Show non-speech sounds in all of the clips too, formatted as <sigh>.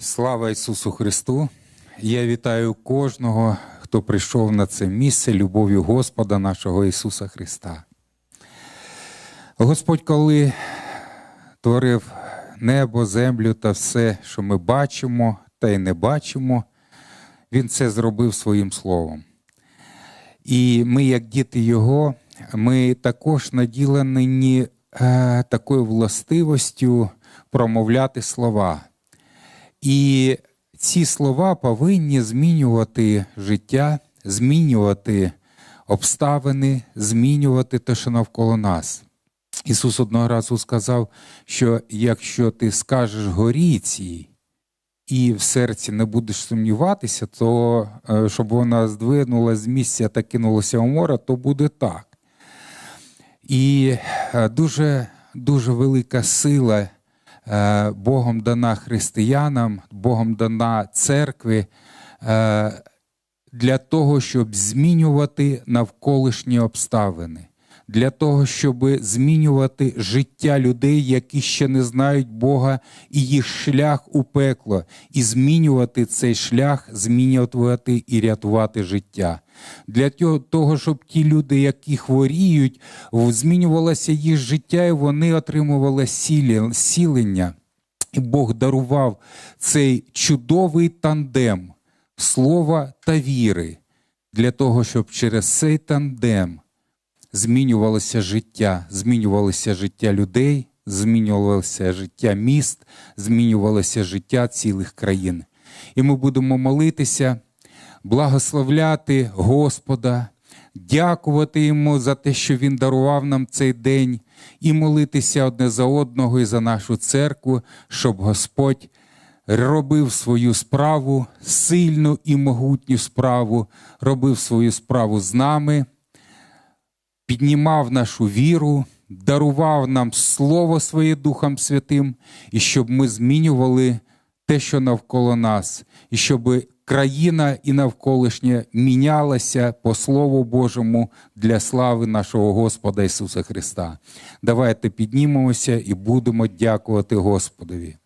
Слава Ісусу Христу! Я вітаю кожного, хто прийшов на це місце любов'ю Господа нашого Ісуса Христа. Господь, коли творив небо, землю та все, що ми бачимо та й не бачимо, Він це зробив своїм словом. І ми, як діти Його, ми також наділені е, такою властивостю промовляти слова. І ці слова повинні змінювати життя, змінювати обставини, змінювати те, що навколо нас. Ісус одного разу сказав, що якщо ти скажеш горі цій і в серці не будеш сумніватися, то е, щоб вона здвинула з місця та кинулася в море, то буде так. І е, дуже, дуже велика сила. Е, Богом дана християнам, Богом дана церкві е, для того, щоб змінювати навколишні обставини, для того, щоб змінювати життя людей, які ще не знають Бога, і їх шлях у пекло, і змінювати цей шлях, змінювати і рятувати життя. Для того, щоб ті люди, які хворіють, змінювалося їх життя, і вони отримували сілення. І Бог дарував цей чудовий тандем слова та віри, для того, щоб через цей тандем змінювалося життя, змінювалося життя людей, змінювалося життя міст, змінювалося життя цілих країн. І ми будемо молитися благословляти Господа, дякувати Йому за те, що Він дарував нам цей день, і молитися одне за одного і за нашу церкву, щоб Господь робив свою справу, сильну і могутню справу, робив свою справу з нами, піднімав нашу віру. Дарував нам Слово Своє Духом Святим, і щоб ми змінювали те, що навколо нас, і щоб країна і навколишнє мінялася по Слову Божому для слави нашого Господа Ісуса Христа. Давайте піднімемося і будемо дякувати Господові.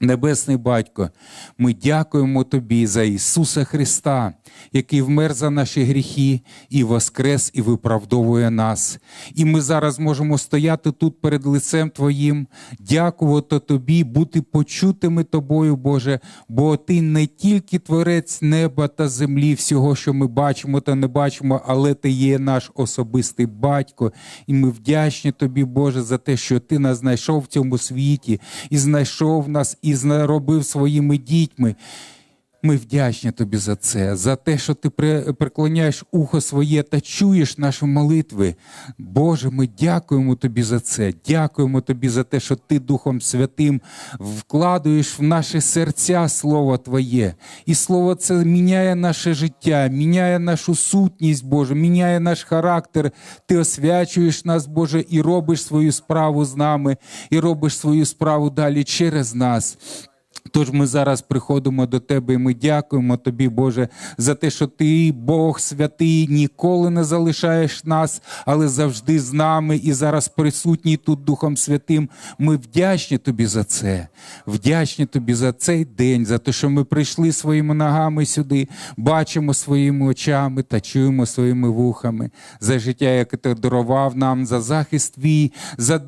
Небесний Батько, ми дякуємо Тобі за Ісуса Христа, який вмер за наші гріхи і воскрес, і виправдовує нас. І ми зараз можемо стояти тут перед лицем Твоїм, дякувати Тобі, бути почутими Тобою, Боже, бо Ти не тільки творець неба та землі, всього, що ми бачимо та не бачимо, але Ти є наш особистий батько. І ми вдячні Тобі, Боже, за те, що Ти нас знайшов в цьому світі і знайшов нас і робив своїми дітьми. Ми вдячні тобі за це, за те, що ти приклоняєш ухо своє та чуєш наші молитви. Боже, ми дякуємо тобі за це. Дякуємо тобі за те, що ти Духом Святим вкладуєш в наші серця Слово Твоє. І Слово це міняє наше життя, міняє нашу сутність, Боже, міняє наш характер. Ти освячуєш нас, Боже, і робиш свою справу з нами, і робиш свою справу далі через нас. Тож ми зараз приходимо до Тебе і ми дякуємо Тобі, Боже, за те, що Ти, Бог святий, ніколи не залишаєш нас, але завжди з нами і зараз присутній тут Духом Святим. Ми вдячні Тобі за це, вдячні Тобі за цей день, за те, що ми прийшли своїми ногами сюди, бачимо своїми очами та чуємо своїми вухами за життя, яке ти дарував нам, за захист твій, за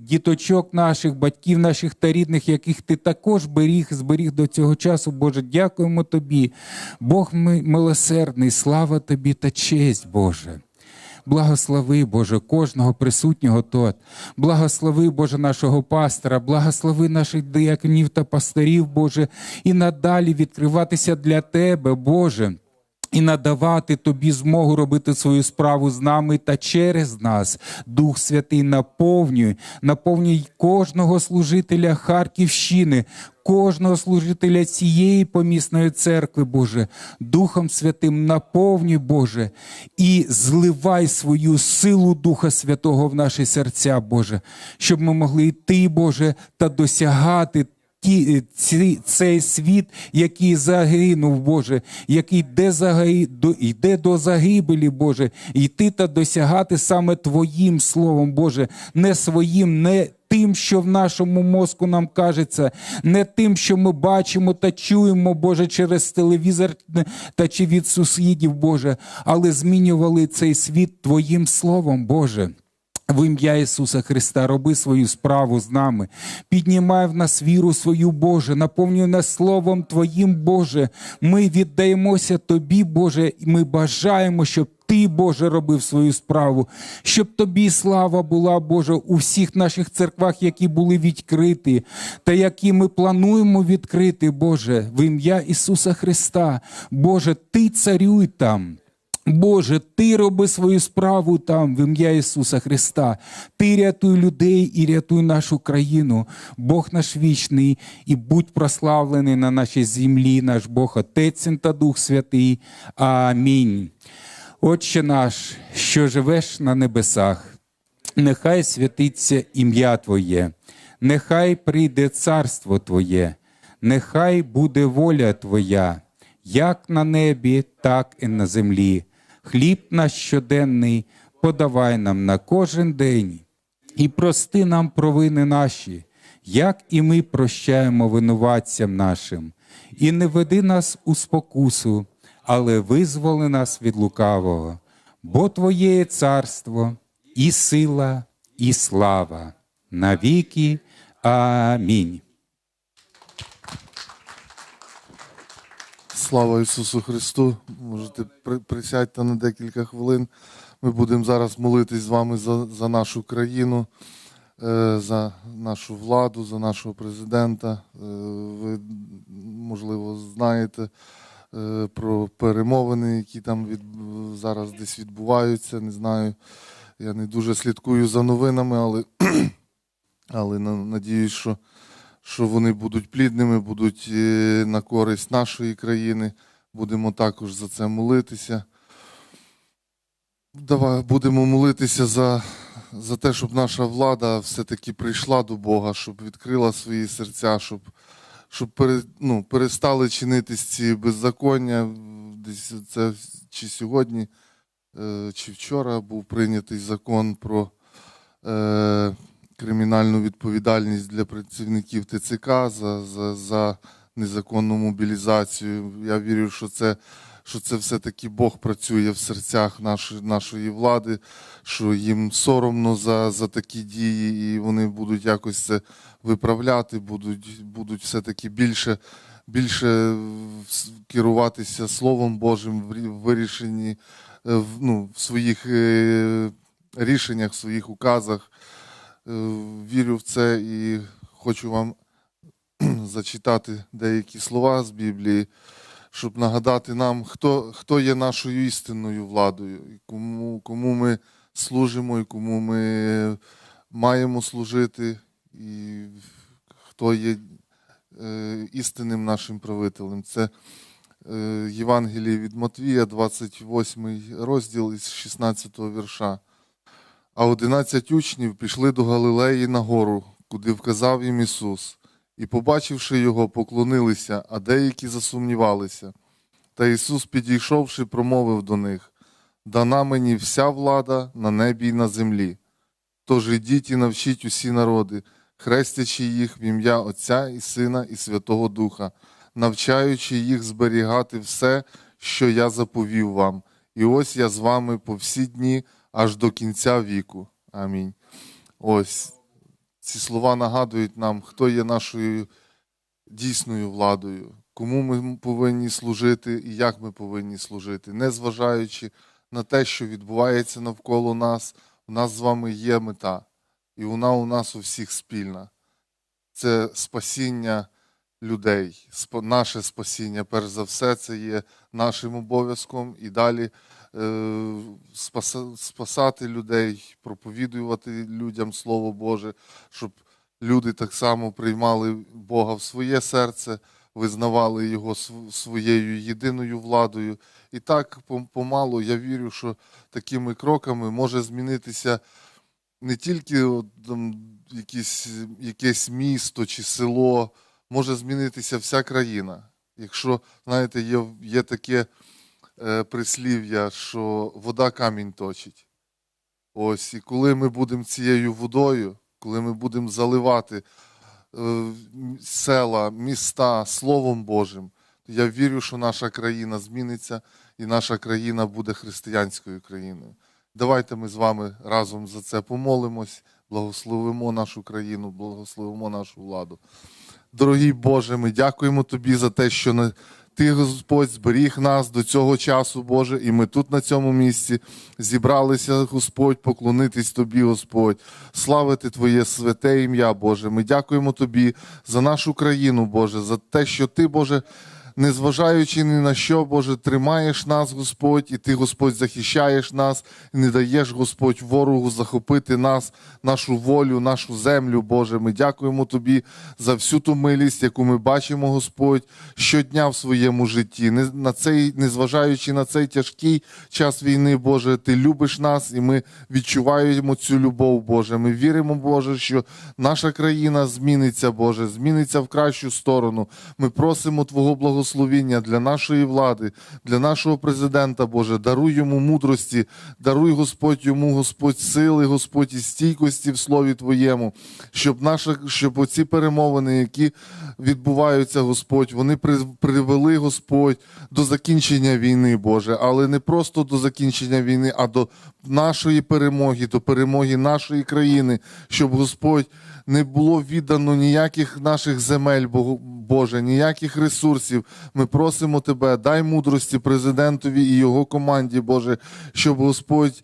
діточок наших, батьків наших та рідних, яких ти також беріг, зберіг до цього часу. Боже, дякуємо Тобі. Бог милосердний, слава Тобі та честь, Боже. Благослови, Боже, кожного присутнього тут. Благослови, Боже, нашого пастора, благослови наших дияконів та пастирів, Боже, і надалі відкриватися для Тебе, Боже. І надавати тобі змогу робити свою справу з нами та через нас. Дух Святий наповнюй, наповнюй кожного служителя Харківщини, кожного служителя цієї помісної церкви, Боже, Духом Святим наповнюй, Боже, і зливай свою силу Духа Святого в наші серця, Боже, щоб ми могли йти, Боже, та досягати ті, е, ці, цей світ, який загинув, Боже, який йде, заги, до, йде до загибелі, Боже, йти та досягати саме Твоїм Словом, Боже, не своїм, не тим, що в нашому мозку нам кажеться, не тим, що ми бачимо та чуємо, Боже, через телевізор та чи від сусідів, Боже, але змінювали цей світ Твоїм словом, Боже. В ім'я Ісуса Христа роби свою справу з нами, піднімай в нас віру свою, Боже, наповнюй нас Словом Твоїм, Боже. Ми віддаємося Тобі, Боже, і ми бажаємо, щоб Ти, Боже, робив свою справу, щоб Тобі слава була, Боже, у всіх наших церквах, які були відкриті, та які ми плануємо відкрити, Боже, в ім'я Ісуса Христа. Боже, Ти царюй там. Боже, Ти роби свою справу там, в ім'я Ісуса Христа. Ти рятуй людей і рятуй нашу країну. Бог наш вічний, і будь прославлений на нашій землі, наш Бог, Отець та Дух Святий. Амінь. Отче наш, що живеш на небесах, нехай святиться ім'я Твоє, нехай прийде царство Твоє, нехай буде воля Твоя, як на небі, так і на землі. Хліб наш щоденний подавай нам на кожен день і прости нам провини наші, як і ми прощаємо винуватцям нашим, і не веди нас у спокусу, але визволи нас від лукавого, бо Твоє є царство, і сила, і слава навіки. Амінь. Слава Ісусу Христу! Можете присядьте на декілька хвилин. Ми будемо зараз молитись з вами за, за нашу країну, е, за нашу владу, за нашого президента. Е, Ви, можливо, знаєте е, про перемовини, які там від, зараз десь відбуваються. Не знаю. Я не дуже слідкую за новинами, але, <clears throat> але надіюсь, що що вони будуть плідними, будуть е, на користь нашої країни. Будемо також за це молитися. Давай будемо молитися за, за те, щоб наша влада все-таки прийшла до Бога, щоб відкрила свої серця, щоб, щоб пере, ну, перестали чинитись ці беззаконня. Десь це чи сьогодні, е, чи вчора був прийнятий закон про. Кримінальну відповідальність для працівників ТЦК за, за, за незаконну мобілізацію. Я вірю, що це, що це все-таки Бог працює в серцях нашої, нашої влади, що їм соромно за, за такі дії, і вони будуть якось це виправляти, будуть, будуть все-таки більше. Більше керуватися Словом Божим в вирішенні е, ну, в своїх е, рішеннях, в своїх указах. Е, Вірю в це і хочу вам <clears throat> зачитати деякі слова з Біблії, щоб нагадати нам, хто, хто є нашою істинною владою, і кому, кому ми служимо, і кому ми маємо служити, і хто є е, істинним нашим правителем. Це е, Євангеліє від Матвія, 28 розділ із 16 вірша. А одинадцять учнів пішли до Галилеї на гору, куди вказав їм Ісус, і, побачивши його, поклонилися, а деякі засумнівалися. Та Ісус, підійшовши, промовив до них: Дана мені вся влада на небі й на землі. Тож ідіть і навчіть усі народи, хрестячи їх в ім'я Отця і Сина і Святого Духа, навчаючи їх зберігати все, що я заповів вам. І ось я з вами по всі дні аж до кінця віку. Амінь. Ось ці слова нагадують нам, хто є нашою дійсною владою, кому ми повинні служити і як ми повинні служити, незважаючи на те, що відбувається навколо нас, у нас з вами є мета, і вона у нас у всіх спільна. Це спасіння людей, наше спасіння, перш за все, це є нашим обов'язком і далі спасати людей, проповідувати людям Слово Боже, щоб люди так само приймали Бога в своє серце, визнавали Його своєю єдиною владою. І так помалу я вірю, що такими кроками може змінитися не тільки там, якісь, якесь місто чи село, може змінитися вся країна. Якщо, знаєте, є, є таке е, прислів'я, що вода камінь точить. Ось, і коли ми будемо цією водою, коли ми будемо заливати е, села, міста Словом Божим, то я вірю, що наша країна зміниться і наша країна буде християнською країною. Давайте ми з вами разом за це помолимось, благословимо нашу країну, благословимо нашу владу. Дорогий Боже, ми дякуємо Тобі за те, що Ти, Господь, зберіг нас до цього часу, Боже, і ми тут на цьому місці зібралися, Господь, поклонитись Тобі, Господь, славити Твоє святе ім'я, Боже. Ми дякуємо Тобі за нашу країну, Боже, за те, що Ти, Боже, незважаючи ні на що, Боже, тримаєш нас, Господь, і Ти, Господь, захищаєш нас, і не даєш, Господь, ворогу захопити нас, нашу волю, нашу землю, Боже. Ми дякуємо Тобі за всю ту милість, яку ми бачимо, Господь, щодня в своєму житті. На цей, незважаючи на цей тяжкий час війни, Боже, Ти любиш нас, і ми відчуваємо цю любов, Боже. Ми віримо, Боже, що наша країна зміниться, Боже, зміниться в кращу сторону. Ми просимо Твого благословіння для нашої влади, для нашого президента, Боже. Даруй йому мудрості, даруй, Господь, йому, Господь, сили, Господь, і стійкості в Слові Твоєму, щоб наша, щоб оці перемовини, які відбуваються, Господь, вони привели, Господь, до закінчення війни, Боже, але не просто до закінчення війни, а до нашої перемоги, до перемоги нашої країни, щоб Господь не було віддано ніяких наших земель, Боже, ніяких ресурсів. Ми просимо Тебе, дай мудрості президентові і його команді, Боже, щоб Господь.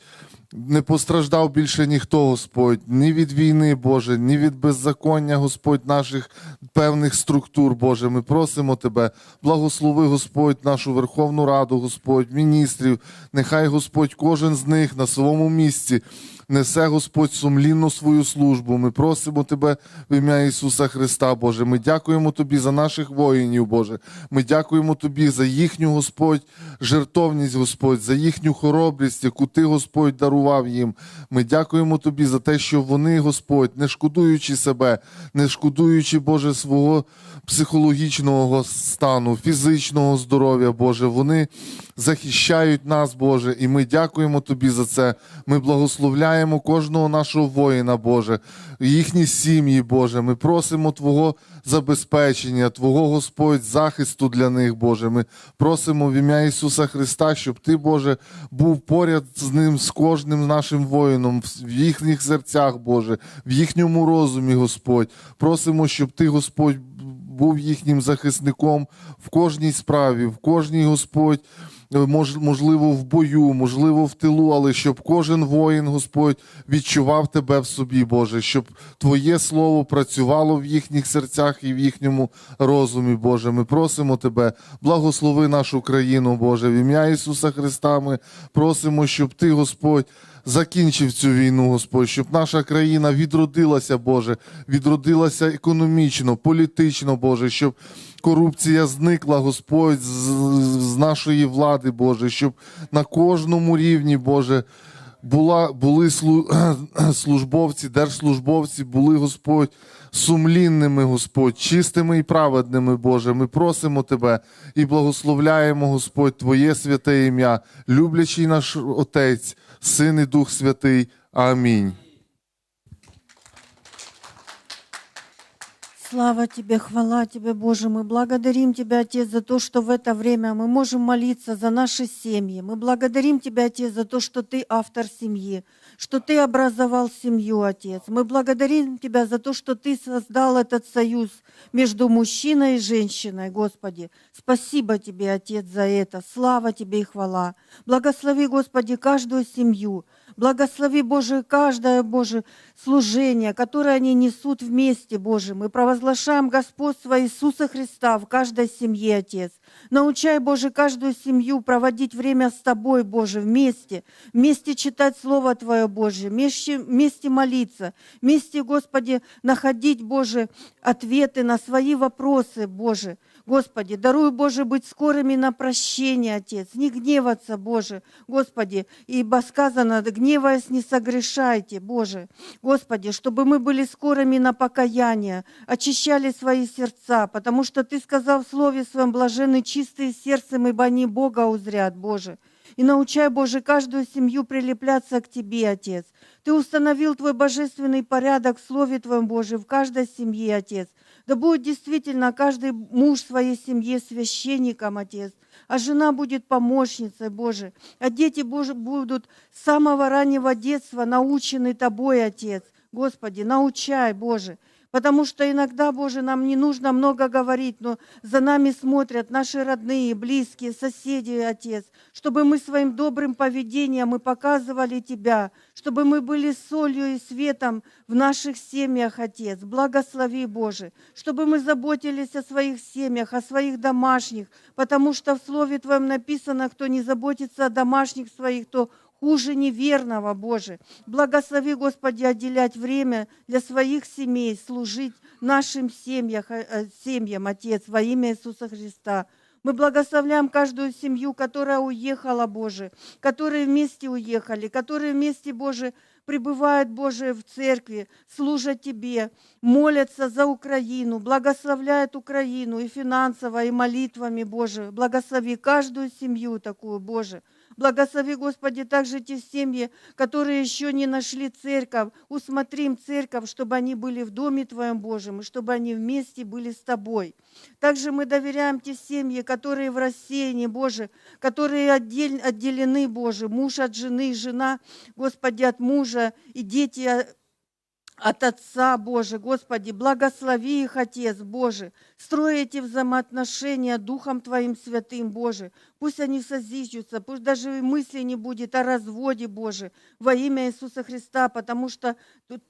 Не постраждав більше ніхто, Господь, ні від війни, Боже, ні від беззаконня, Господь, наших певних структур, Боже. Ми просимо Тебе, благослови, Господь, нашу Верховну Раду, Господь, міністрів. Нехай Господь кожен з них на своєму місці несе, Господь, сумлінну свою службу. Ми просимо Тебе в ім'я Ісуса Христа, Боже. Ми дякуємо Тобі за наших воїнів, Боже. Ми дякуємо Тобі за їхню, Господь, жертовність, Господь, за їхню хоробрість, яку Ти, Господь, дарував їм. Ми дякуємо Тобі за те, що вони, Господь, не шкодуючи себе, не шкодуючи, Боже, свого психологічного стану, фізичного здоров'я, Боже, вони захищають нас, Боже, і ми дякуємо Тобі за це. Ми благословляємо кожного нашого воїна, Боже, їхні сім'ї, Боже. Ми просимо Твого забезпечення, Твого Господь, захисту для них, Боже. Ми просимо в ім'я Ісуса Христа, щоб Ти, Боже, був поряд з ним, з кожним нашим воїном, в їхніх серцях, Боже, в їхньому розумі, Господь. Просимо, щоб Ти, Господь, був їхнім захисником в кожній справі, в кожній Господь. мож- Можливо, в бою, можливо, в тилу, але щоб кожен воїн, Господь, відчував тебе в собі, Боже, щоб Твоє слово працювало в їхніх серцях і в їхньому розумі, Боже. Ми просимо Тебе, благослови нашу країну, Боже. В ім'я Ісуса Христа ми просимо, щоб Ти, Господь, закінчив цю війну, Господь, щоб наша країна відродилася, Боже, відродилася економічно, політично, Боже, щоб корупція зникла, Господь, з, з нашої влади, Боже, щоб на кожному рівні, Боже, була, були слу- <clears throat> службовці, держслужбовці, були, Господь, сумлінними, Господь, чистими і праведними, Боже. Ми просимо Тебе і благословляємо, Господь, Твоє святе ім'я, люблячий наш Отець, Син і Дух Святий. Амінь. Слава Тебе, хвала Тебе, Боже. Мы благодарим Тебя, Отец, за то, что в это время мы можем молиться за наши семьи. Мы благодарим Тебя, Отец, за то, что Ты автор семьи, Что Ты образовал семью, Отец. Мы благодарим Тебя за то, что Ты создал этот союз между мужчиной и женщиной, Господи. Спасибо Тебе, Отец, за это. Слава Тебе и хвала. Благослови, Господи, каждую семью. Благослови, Боже, каждое, Боже, служение, которое они несут вместе, Боже. Мы провозглашаем господство Иисуса Христа в каждой семье, Отец. Научай, Боже, каждую семью проводить время с Тобой, Боже, вместе. Вместе читать Слово Твое, Боже. Вместе, вместе молиться. Вместе, Господи, находить, Боже, ответы на свои вопросы, Боже. Господи, даруй, Боже, быть скорыми на прощение, Отец, не гневаться, Боже, Господи, ибо сказано, гневаясь не согрешайте, Боже, Господи, чтобы мы были скорыми на покаяние, очищали свои сердца, потому что Ты сказал в Слове Своем, блаженны чистые сердцем, ибо они Бога узрят, Боже. И научай, Боже, каждую семью прилепляться к Тебе, Отец. Ты установил Твой божественный порядок в Слове Твоем, Боже, в каждой семье, Отец. Да будет действительно каждый муж своей семье священником, Отец, а жена будет помощницей, Боже, а дети, Боже, будут с самого раннего детства научены Тобой, Отец. Господи, научай, Боже, Потому что иногда, Боже, нам не нужно много говорить, но за нами смотрят наши родные, близкие, соседи, Отец, чтобы мы своим добрым поведением мы показывали Тебя, чтобы мы были солью и светом в наших семьях, Отец. Благослови, Боже, чтобы мы заботились о своих семьях, о своих домашних, потому что в Слове Твоем написано, кто не заботится о домашних своих, то хуже неверного, Боже. Благослови, Господи, отделять время для своих семей, служить нашим семьям, э, семьям, Отец, во имя Иисуса Христа. Мы благословляем каждую семью, которая уехала, Боже, которые вместе уехали, которые вместе, Боже, пребывают, Боже, в церкви, служат Тебе, молятся за Украину, благословляют Украину и финансово, и молитвами, Боже. Благослови каждую семью такую, Боже. Благослови, Господи, также те семьи, которые еще не нашли церковь. Усмотри им церковь, чтобы они были в Доме Твоем Божьем, и чтобы они вместе были с Тобой. Также мы доверяем те семьи, которые в рассеянии, Боже, которые отдель, отделены, Боже, муж от жены, жена, Господи, от мужа, и дети от Отца Боже, Господи, благослови их, Отец Боже, строй эти взаимоотношения Духом Твоим Святым, Боже, пусть они созиждутся, пусть даже мысли не будет о разводе, Боже, во имя Иисуса Христа, потому что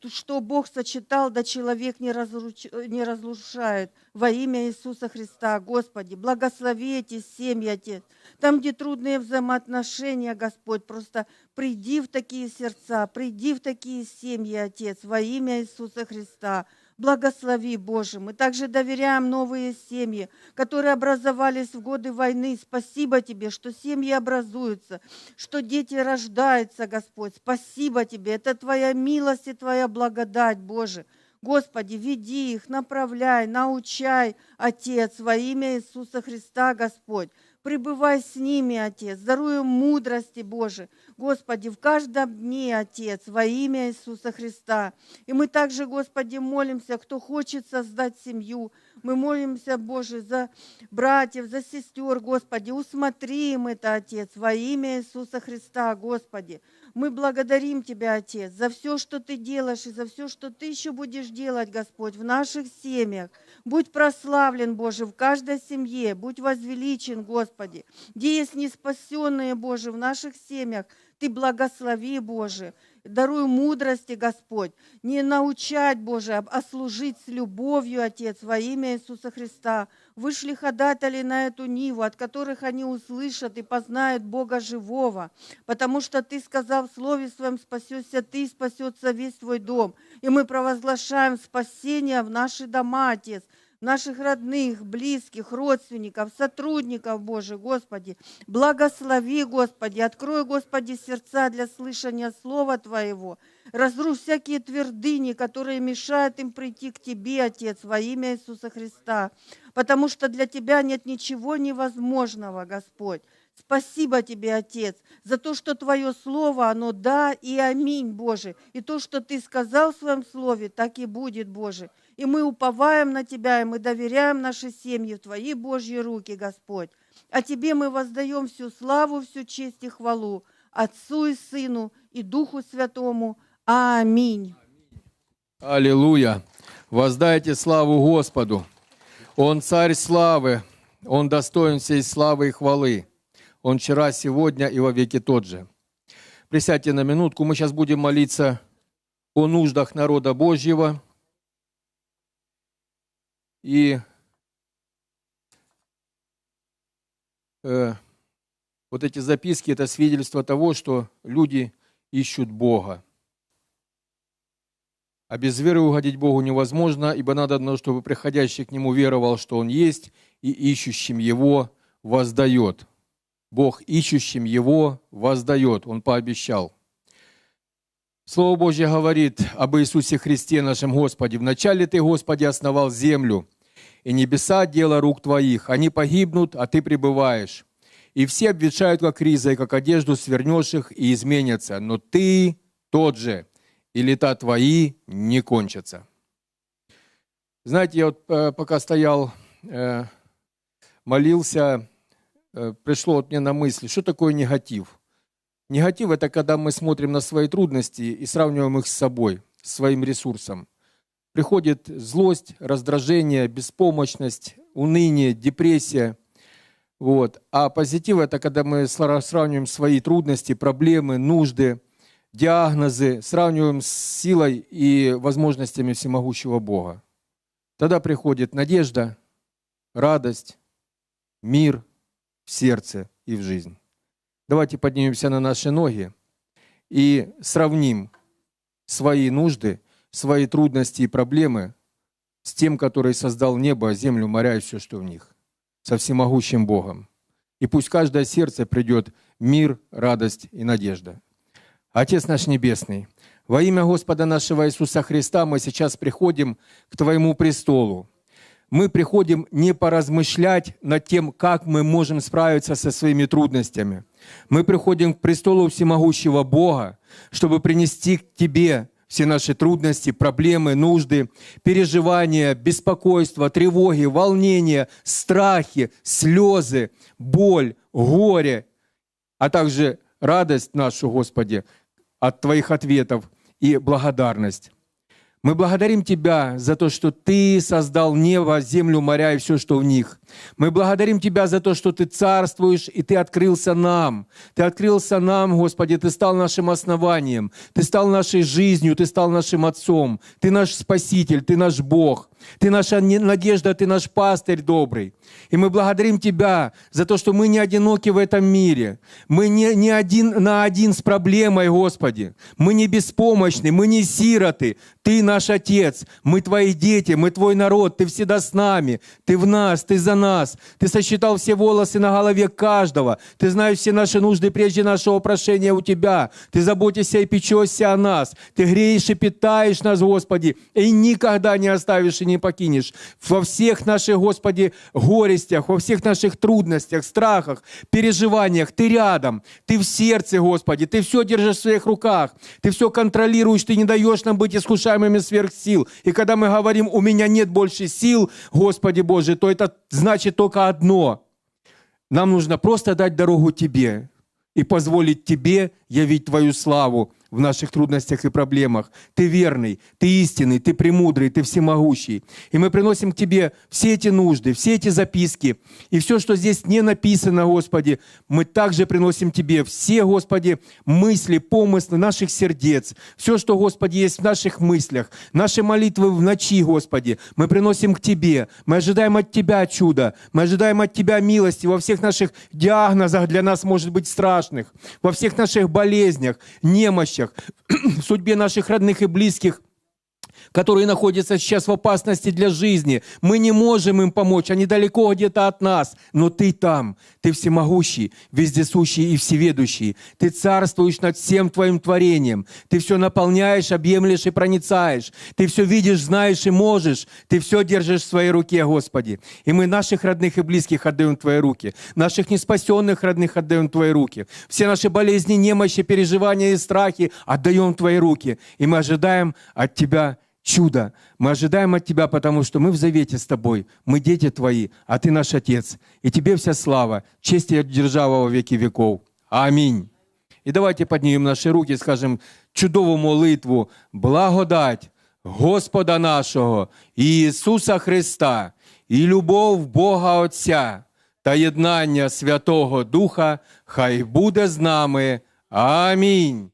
что Бог сочетал, да человек не, разруч... не разрушает, во имя Иисуса Христа, Господи, благослови эти семьи, Отец, там, где трудные взаимоотношения, Господь, просто приди в такие сердца, приди в такие семьи, Отец, во имя Иисуса Христа. Благослови, Боже. Мы также доверяем новые семьи, которые образовались в годы войны. Спасибо Тебе, что семьи образуются, что дети рождаются, Господь. Спасибо Тебе. Это Твоя милость и Твоя благодать, Боже. Господи, веди их, направляй, научай, Отец, во имя Иисуса Христа, Господь. Пребывай с ними, Отец, даруй мудрости, Боже. Господи, в каждом дне, Отец, во имя Иисуса Христа. И мы также, Господи, молимся, кто хочет создать семью. Мы молимся, Боже, за братьев, за сестер, Господи. Усмотри им это, Отец, во имя Иисуса Христа, Господи. Мы благодарим Тебя, Отец, за все, что Ты делаешь, и за все, что Ты еще будешь делать, Господь, в наших семьях. Будь прославлен, Боже, в каждой семье, будь возвеличен, Господи. Где есть неспасенные, Боже, в наших семьях, Ты благослови, Боже. Даруй мудрости, Господь, не научать, Боже, а служить с любовью, Отец, во имя Иисуса Христа. Вышли ходатали на эту ниву, от которых они услышат и познают Бога живого, потому что Ты сказал в Слове Своем, спасешься Ты, спасется весь Твой дом. И мы провозглашаем спасение в наши дома, Отец, наших родных, близких, родственников, сотрудников, Боже, Господи. Благослови, Господи, открой, Господи, сердца для слышания Слова Твоего. Разрушь всякие твердыни, которые мешают им прийти к Тебе, Отец, во имя Иисуса Христа. Потому что для Тебя нет ничего невозможного, Господь. Спасибо Тебе, Отец, за то, что Твое Слово, оно да и аминь, Боже. И то, что Ты сказал в Своем Слове, так и будет, Боже. И мы уповаем на Тебя, и мы доверяем наши семьи в Твои Божьи руки, Господь. А Тебе мы воздаем всю славу, всю честь и хвалу Отцу и Сыну и Духу Святому. Аминь. Аллилуйя! Воздайте славу Господу! Он царь славы, Он достоин всей славы и хвалы. Он вчера, сегодня и во веки тот же. Присядьте на минутку, мы сейчас будем молиться о нуждах народа Божьего. И э, вот эти записки – это свидетельство того, что люди ищут Бога. А без веры угодить Богу невозможно, ибо надо, чтобы приходящий к Нему веровал, что Он есть, и ищущим Его воздает. Бог ищущим Его воздает, Он пообещал. Слово Божье говорит об Иисусе Христе, нашем Господе. «Вначале Ты, Господи, основал землю, и небеса – дело рук Твоих. Они погибнут, а Ты пребываешь. И все обветшают, как риза, и как одежду свернешь их, и изменятся. Но ты тот же, и лета твои не кончатся. Знаете, я вот э, пока стоял, э, молился, э, пришло вот мне на мысль, что такое негатив? Негатив – это когда мы смотрим на свои трудности и сравниваем их с собой, с своим ресурсом. Приходит злость, раздражение, беспомощность, уныние, депрессия. Вот. А позитив – это когда мы сра- сравниваем свои трудности, проблемы, нужды, диагнозы, сравниваем с силой и возможностями всемогущего Бога. Тогда приходит надежда, радость, мир в сердце и в жизнь. Давайте поднимемся на наши ноги и сравним свои нужды, свои трудности и проблемы с тем, который создал небо, землю, моря и все, что в них, со всемогущим Богом. И пусть каждое сердце придет мир, радость и надежда. Отец наш Небесный, во имя Господа нашего Иисуса Христа мы сейчас приходим к Твоему престолу. Мы приходим не поразмышлять над тем, как мы можем справиться со своими трудностями. Мы приходим к престолу всемогущего Бога, чтобы принести к Тебе все наши трудности, проблемы, нужды, переживания, беспокойство, тревоги, волнения, страхи, слезы, боль, горе, а также радость нашу, Господи, от Твоих ответов и благодарность. Мы благодарим Тебя за то, что Ты создал небо, землю, моря и все, что в них. Мы благодарим Тебя за то, что Ты царствуешь, и Ты открылся нам. Ты открылся нам, Господи, Ты стал нашим основанием, Ты стал нашей жизнью, Ты стал нашим Отцом, Ты наш Спаситель, Ты наш Бог. Ты наша не- надежда, Ты наш пастырь добрый. И мы благодарим Тебя за то, что мы не одиноки в этом мире. Мы не, не один на один с проблемой, Господи. Мы не беспомощны, мы не сироты. Ты наш Отец, мы Твои дети, мы Твой народ. Ты всегда с нами, Ты в нас, Ты за нас. Ты сосчитал все волосы на голове каждого. Ты знаешь все наши нужды прежде нашего прошения у Тебя. Ты заботишься и печешься о нас. Ты греешь и питаешь нас, Господи, и никогда не оставишь и не покинешь. Во всех наших, Господи, горестях, во всех наших трудностях, страхах, переживаниях Ты рядом. Ты в сердце, Господи. Ты все держишь в своих руках. Ты все контролируешь. Ты не даешь нам быть искушаемыми сверх сил. И когда мы говорим, у меня нет больше сил, Господи Боже, то это значит только одно. Нам нужно просто дать дорогу Тебе и позволить Тебе явить Твою славу в наших трудностях и проблемах. Ты верный, Ты истинный, Ты премудрый, Ты всемогущий. И мы приносим к Тебе все эти нужды, все эти записки и все, что здесь не написано, Господи, мы также приносим Тебе все, Господи, мысли, помыслы наших сердец, все, что, Господи, есть в наших мыслях, наши молитвы в ночи, Господи, мы приносим к Тебе. Мы ожидаем от Тебя чуда, мы ожидаем от Тебя милости во всех наших диагнозах для нас, может быть, страшных, во всех наших болезнях, немощах, <clears throat> в судьбе наших родных и близких, которые находятся сейчас в опасности для жизни. Мы не можем им помочь, они далеко где-то от нас, но Ты там, Ты всемогущий, вездесущий и всеведущий. Ты царствуешь над всем Твоим творением. Ты все наполняешь, объемлешь и проницаешь. Ты все видишь, знаешь и можешь. Ты все держишь в своей руке, Господи. И мы наших родных и близких отдаем в Твои руки. Наших неспасенных родных отдаем в Твои руки. Все наши болезни, немощи, переживания и страхи отдаем в Твои руки. И мы ожидаем от Тебя чудо. Мы ожидаем от Тебя, потому что мы в завете с Тобой. Мы дети Твои, а Ты наш Отец. И Тебе вся слава, честь и держава во веки веков. Аминь. І давайте піднімемо наші руки і скажемо чудову молитву, благодать Господа нашого Ісуса Христа і любов Бога Отця та єднання Святого Духа хай буде з нами. Амінь.